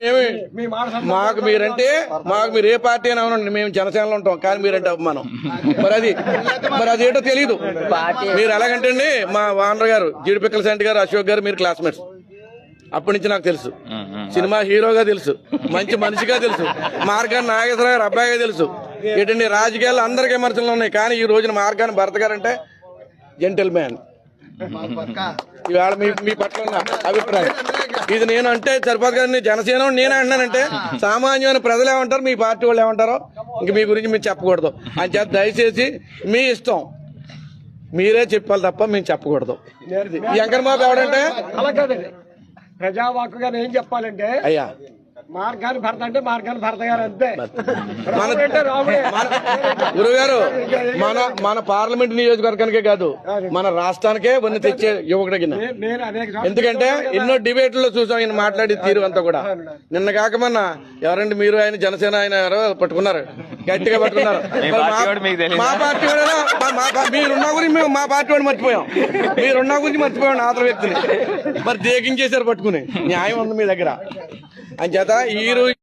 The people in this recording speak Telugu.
ఏమి. మాకు మీరంటే మాకు మీరు ఏ పార్టీ అయినా అవునండి మేము జనసేనలో ఉంటాం కానీ మీరంటే అవమానం మరి అది మరి అదేంటో తెలియదు మీరు ఎలాగంటే అండి మా వానర్ గారు జీడిపిక్కల సెంటి గారు అశోక్ గారు మీరు క్లాస్మేట్స్. అప్పటి నుంచి నాకు తెలుసు. సినిమా హీరోగా తెలుసు మంచి మనిషిగా తెలుసు మార్గాన్ని నాగేశ్వర గారు అబ్బాయిగా తెలుసు. ఏంటండి రాజకీయాలు అందరికీ విమర్శలు ఉన్నాయి కానీ ఈ రోజున మార్గాన్ని భరత్ గారు అంటే జెంటిల్ మ్యాన్ ఇవాళ మీ మీ పట్ల ఉన్న అభిప్రాయం. ఇది నేను అంటే సరిపోదు కదండి జనసేన నేను అంటున్నానంటే సామాన్యమైన ప్రజలు ఏమంటారు? మీ పార్టీ వాళ్ళు ఏమంటారో ఇంక మీ గురించి మీరు చెప్పకూడదు. అని చేత దయచేసి మీ ఇష్టం. మీరే చెప్పాలి తప్ప మేము చెప్పకూడదు. ఈ వెంకట బాబు ఎవడంటే? ప్రజావాక్కుగా ఏం చెప్పాలంటే అయ్యా. మార్గాన్ని భర్త అంటే మార్గాన్ని భర్త గారు అంతే. మన రాముడు అంటే రాముడే. గురువు గారు మన మన పార్లమెంట్ నియోజకవర్గానికే కాదు మన రాష్ట్రానికే వన్ని తెచ్చే యువకుడు కింద నే- నేను అనేక సార్లు ఎందుకంటే ఎన్నో డిబేట్లలో చూసాం ఆయన మాట్లాడి తీరు అంతా కూడా. నిన్న కాక మొన్న ఎవరండి మీరు ఆయన జనసేన ఆయన ఎవరో పట్టుకున్నారు. గట్టిగా పట్టుకున్నారు. మా- పార్టీ వాడేనా? మా- మా పా- మీరున్న గురించి మేము మా పార్టీ వాడు మర్చిపోయాం. మీరున్న గురించి మర్చిపోయాం ఆతర వ్యక్తిని. మరి దేకించేశారు పట్టుకుని. న్యాయం ఉంది మీ దగ్గర. అని చేత ఈ రోజు